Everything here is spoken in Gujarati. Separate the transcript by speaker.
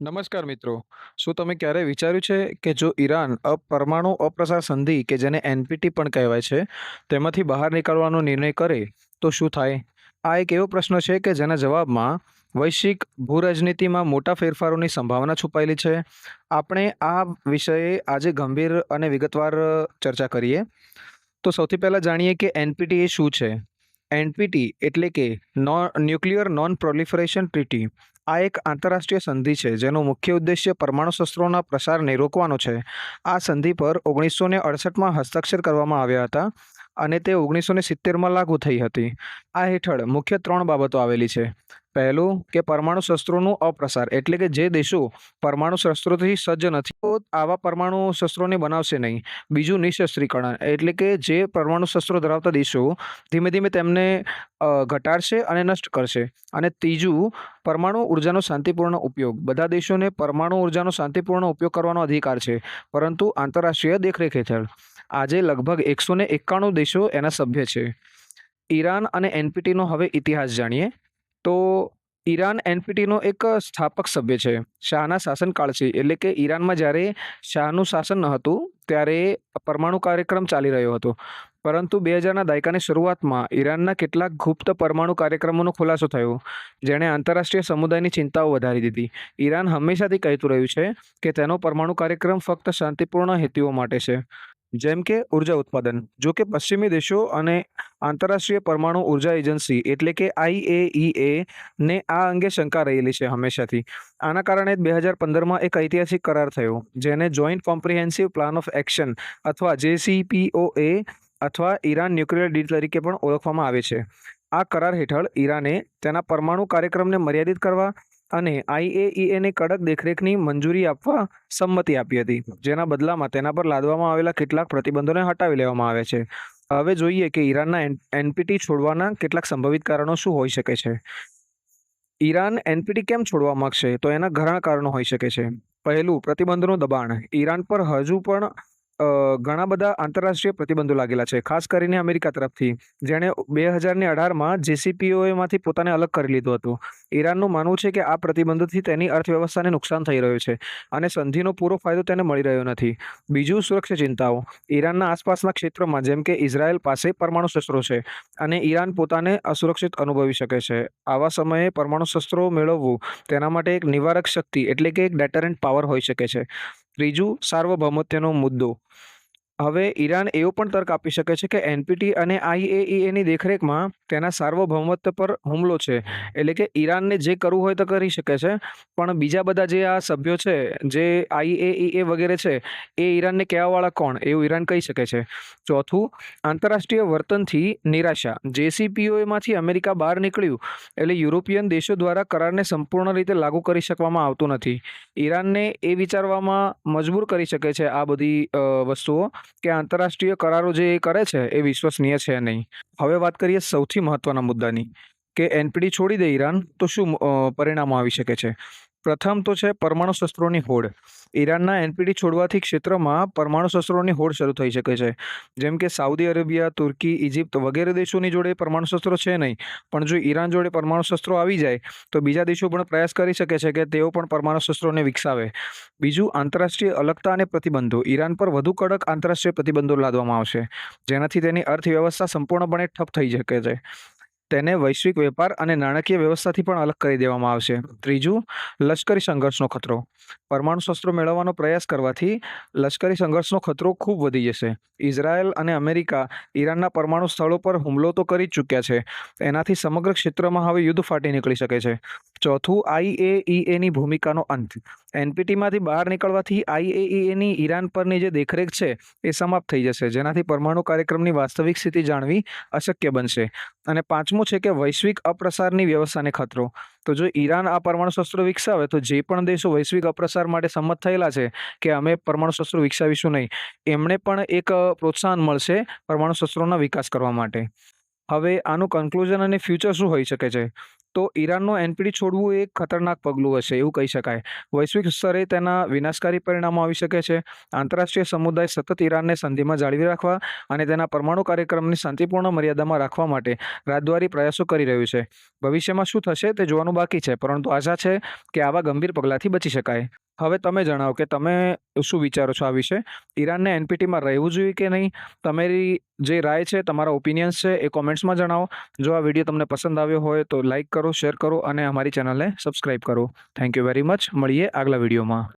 Speaker 1: નમસ્કાર મિત્રો. શું તમે ક્યારે વિચાર્યું છે કે જો ઈરાન પરમાણુ અપ્રસાર સંધિ કે જેને એનપીટી પણ કહેવાય છે, તેમાંથી બહાર નીકળવાનો નિર્ણય કરે, તો શું થાય? આ એક એવો પ્રશ્ન છે કે જેના જવાબમાં વૈશ્વિક ભૂરાજનીતિમાં મોટા ફેરફારોની સંભાવના છુપાયેલી છે. આપણે આ વિષયે આજે ગંભીર અને વિગતવાર ચર્ચા કરીએ. તો સૌથી પહેલાં જાણીએ કે એનપીટી એ શું છે? એનપીટી એટલે કે નો ન્યુક્લિયર નોન પ્રોલિફરેશન ટ્રીટી, આ એક આંતરરાષ્ટ્રીય સંધિ છે જેનો મુખ્ય ઉદ્દેશ્ય પરમાણુ શસ્ત્રોના પ્રસારને રોકવાનો છે. આ સંધિ પર ઓગણીસો ને અડસઠમાં હસ્તાક્ષર કરવામાં આવ્યા હતા અને તે ઓગણીસો ને સિત્તેરમાં લાગુ થઈ હતી. આ હેઠળ મુખ્ય ત્રણ બાબતો આવેલી છે. પહેલું કે પરમાણુ શસ્ત્રોનું અપ્રસાર. એટલે કે જે દેશો પરમાણુ શસ્ત્રોથી સજ્જ નથી, તો આવા પરમાણુ શસ્ત્રોને બનાવશે નહીં. બીજું નિઃશસ્ત્રીકરણ. એટલે કે જે પરમાણુ શસ્ત્રો ધરાવતા દેશો ધીમે ધીમે તેમને ઘટાડશે અને નષ્ટ કરશે. અને ત્રીજું, પરમાણુ ઉર્જાનો શાંતિપૂર્ણ ઉપયોગ. બધા દેશોને પરમાણુ ઉર્જાનો શાંતિપૂર્ણ ઉપયોગ કરવાનો અધિકાર છે. પરંતુ આંતરરાષ્ટ્રીય દેખરેખ હેઠળ આજે લગભગ એકસો એકાણું દેશો એના સભ્ય છે. ઈરાન અને એનપીટીનો હવે ઇતિહાસ જાણીએ. તો ઈરાન એનપીટીનો એક સ્થાપક સભ્ય છે, શાહના શાસનકાળથી એટલે કે ઈરાનમાં જ્યારે શાહનું શાસન ન હતું, ત્યારે પરમાણુ કાર્યક્રમ ચાલી રહ્યો હતો. પરંતુ બે હજારના દાયકાની શરૂઆતમાં ઈરાનના કેટલાક ગુપ્ત પરમાણુ કાર્યક્રમોનો ખુલાસો થયો, જેણે આંતરરાષ્ટ્રીય સમુદાયની ચિંતાઓ વધારી દીધી. ઈરાન હંમેશાથી કહેતું રહ્યું છે કે તેનો પરમાણુ કાર્યક્રમ ફક્ત શાંતિપૂર્ણ હેતુઓ માટે છે. જેમ કે ઊર્જા ઉત્પાદન, જો કે પશ્ચિમી દેશો અને આંતરરાષ્ટ્રીય પરમાણુ ઊર્જા એજન્સી એટલે કે આઈએઈએ ને આ અંગે શંકા રહેલી છે હંમેશાથી. આના કારણે બે હજાર પંદરમાં એક ઐતિહાસિક કરાર થયો, જેને joint comprehensive plan of action અથવા જેસીપીઓએ અથવા ઈરાન ન્યુક્લિયર ડીલ તરીકે પણ ઓળખવામાં આવે છે. આ કરાર હેઠળ ઈરાને તેના પરમાણુ કાર્યક્રમને મર્યાદિત કરવા અને આઈએઈએને કડક દેખરેખની મંજૂરી આપવા સંમતિ આપી હતી. જેના બદલામાં તેના પર લાદવામાં આવેલા કેટલાક પ્રતિબંધોને હટાવી લેવામાં આવે છે. હવે જોઈએ કે ઈરાનના એનપીટી છોડવાના કેટલાક સંભવિત કારણો શું હોઈ શકે છે? ઈરાન એનપીટી કેમ છોડવા માંગશે? તો એના ઘણા કારણો હોઈ શકે છે. પહેલું, પ્રતિબંધનું દબાણ. ઈરાન પર હજુ પણ ઘણા બધા આંતરરાષ્ટ્રીય પ્રતિબંધો લાગેલા છે. ખાસ કરીને અમેરિકા તરફથી. જેણે બે હજારની અઢારમાં જેસીપીઓએમાંથી પોતાને અલગ કરી લીધું હતું. ઈરાનનું માનવું છે કે આ પ્રતિબંધોથી તેની અર્થવ્યવસ્થાને નુકસાન થઈ રહ્યું છે અને સંધિનો પૂરો ફાયદો તેને મળી રહ્યો નથી. બીજું સુરક્ષા ચિંતાઓ. ઈરાનના આસપાસના ક્ષેત્રોમાં, જેમ કે ઇઝરાયલ પાસે પરમાણુ શસ્ત્રો છે અને ઈરાન પોતાને અસુરક્ષિત અનુભવી શકે છે. આવા સમયે પરમાણુ શસ્ત્રો મેળવવું તેના માટે એક નિવારક શક્તિ, એટલે કે એક ડેટરન્ટ પાવર હોઈ શકે છે. ત્રીજું સાર્વભૌમત્વનો મુદ્દો. હવે ઈરાન એવો પણ તર્ક આપી શકે છે કે એનપીટી અને આઈએઈએની દેખરેખમાં તેના સાર્વભૌમત્વ પર હુમલો છે. એટલે કે ઈરાનને જે કરવું હોય તો કરી શકે છે. પણ બીજા બધા જે આ સભ્યો છે, જે આઈએઈએ વગેરે છે, એ ઈરાનને કહેવાવાળા કોણ? એવું ઈરાન કહી શકે છે. ચોથું, આંતરરાષ્ટ્રીય વર્તનથી નિરાશા. જેસીપીઓએમાંથી અમેરિકા બહાર નીકળ્યું, એટલે યુરોપિયન દેશો દ્વારા કરારને સંપૂર્ણ રીતે લાગુ કરી શકવામાં આવતું નથી. ઈરાનને એ વિચારવામાં મજબૂર કરી શકે છે આ બધી વસ્તુઓ. કે આંતરરાષ્ટ્રીય કરારો જે એ કરે છે એ વિશ્વસનીય છે નહીં. હવે વાત કરીએ સૌથી મહત્વના મુદ્દાની, કે એનપીડી છોડી દે ઈરાન, તો શું પરિણામો આવી શકે છે? પ્રથમ તો છે પરમાણુ શસ્ત્રોની હોડ. ઈરાનના એનપીડી છોડવાથી ક્ષેત્રમાં પરમાણુ શસ્ત્રોની હોડ શરૂ થઈ શકે છે. જેમ કે સાઉદી અરેબિયા, તુર્કી ઇજિપ્ત વગેરે દેશોની જોડે પરમાણુ શસ્ત્રો છે નહીં. પણ જો ઈરાન જોડે પરમાણુ શસ્ત્રો આવી જાય, તો બીજા દેશો પણ પ્રયાસ કરી શકે છે કે તેઓ પણ પરમાણુ શસ્ત્રોને વિકસાવે. બીજું, આંતરરાષ્ટ્રીય અલગતા અને પ્રતિબંધો. ઈરાન પર વધુ કડક આંતરરાષ્ટ્રીય પ્રતિબંધો લાદવામાં આવશે, જેનાથી તેની અર્થવ્યવસ્થા સંપૂર્ણપણે ઠપ થઈ શકે છે. તેને વૈશ્વિક વેપાર અને નાણાકીય વ્યવસ્થાથી પણ અલગ કરી દેવામાં આવશે. ત્રીજું, લશ્કરી સંઘર્ષનો ખતરો. પરમાણુ શસ્ત્રો મેળવવાનો પ્રયાસ કરવાથી લશ્કરી સંઘર્ષનો ખતરો ખૂબ વધી જશે. ઇઝરાયલ અને અમેરિકા ઈરાનના પરમાણુ સ્થળો પર હુમલો તો કરી ચૂક્યા છે. એનાથી સમગ્ર ક્ષેત્રમાં હવે યુદ્ધ ફાટી નીકળી શકે છે. ચોથું આઈએઈએની ભૂમિકાનો અંત. એનપીટીમાંથી બહાર નીકળવાથી આઈએઈએની ઈરાન પરની જે દેખરેખ છે એ સમાપ્ત થઈ જશે. જેનાથી પરમાણુ કાર્યક્રમની વાસ્તવિક સ્થિતિ જાણવી અશક્ય બનશે. અને પાંચમું છે કે વૈશ્વિક અપ્રસારની વ્યવસ્થાને ખતરો. તો જો ઈરાન આ પરમાણુ શસ્ત્રો વિકસાવે, તો જે પણ દેશો વૈશ્વિક અપ્રસાર માટે સંમત થયેલા છે કે અમે પરમાણુ શસ્ત્રો વિકસાવીશું નહીં, એમણે પણ એક પ્રોત્સાહન મળશે પરમાણુ શસ્ત્રોના વિકાસ કરવા માટે. હવે આનું કન્ક્લુઝન અને ફ્યુચર શું હોઈ શકે છે? તો ઈરાનનો એનપીડી છોડવું એ ખતરનાક પગલું હશે, એવું કહી શકાય. વૈશ્વિક સ્તરે તેના વિનાશકારી પરિણામો આવી શકે છે. આંતરરાષ્ટ્રીય સમુદાય સતત ઈરાનને સંધિમાં જાળવી રાખવા અને તેના પરમાણુ કાર્યક્રમની શાંતિપૂર્ણ મર્યાદામાં રાખવા માટે રાજદ્વારી પ્રયાસો કરી રહ્યું છે. ભવિષ્યમાં શું થશે તે જોવાનું બાકી છે, પરંતુ આશા છે કે આવા ગંભીર પગલાંથી બચી શકાય. હવે તમે જણાવો કે તમે શું વિચારો છો આ વિશે? ઈરાનને એનપીટીમાં રહેવું જોઈએ કે નહીં? તમારી જે રાય છે, તમારા ઓપિનિયન્સ છે, એ કોમેન્ટ્સમાં જણાવો. જો આ વીડિયો તમને પસંદ આવ્યો હોય તો લાઇક કરો શેર કરો અને અમારી ચેનલને સબસ્ક્રાઈબ કરો. થેન્ક યુ વેરી મચ મળીએ આગલા વિડીયોમાં.